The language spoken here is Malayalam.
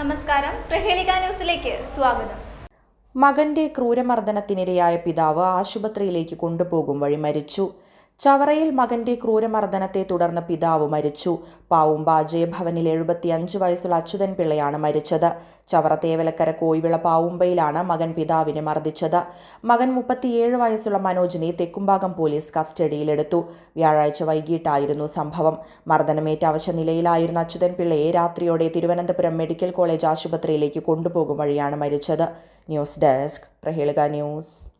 നമസ്കാരം. പ്രഹേളിക ന്യൂസിലേക്ക് സ്വാഗതം. മകന്റെ ക്രൂരമർദ്ദനത്തിനിരയായ പിതാവ് ആശുപത്രിയിലേക്ക് കൊണ്ടുപോകും വഴി മരിച്ചു. ചവറയിൽ മകന്റെ ക്രൂരമർദ്ദനത്തെ തുടർന്ന് പിതാവ് മരിച്ചു. പാവുമ്പ അജയഭവനിൽ എഴുപത്തിയഞ്ച് വയസ്സുള്ള അച്യുതൻ പിള്ളയാണ് മരിച്ചത്. ചവറ തേവലക്കര കോയിവിള പാവുമ്പയിലാണ് മകൻ പിതാവിനെ മർദ്ദിച്ചത്. മകൻ മുപ്പത്തിയേഴ് വയസ്സുള്ള മനോജിനെ തെക്കുംഭാഗം പോലീസ് കസ്റ്റഡിയിലെടുത്തു. വ്യാഴാഴ്ച വൈകിട്ടായിരുന്നു സംഭവം. മർദ്ദനമേറ്റ അവശ നിലയിലായിരുന്ന അച്യുതൻ പിള്ളയെ രാത്രിയോടെ തിരുവനന്തപുരം മെഡിക്കൽ കോളേജ് ആശുപത്രിയിലേക്ക് കൊണ്ടുപോകും വഴിയാണ് മരിച്ചത്. News desk Prahelika news.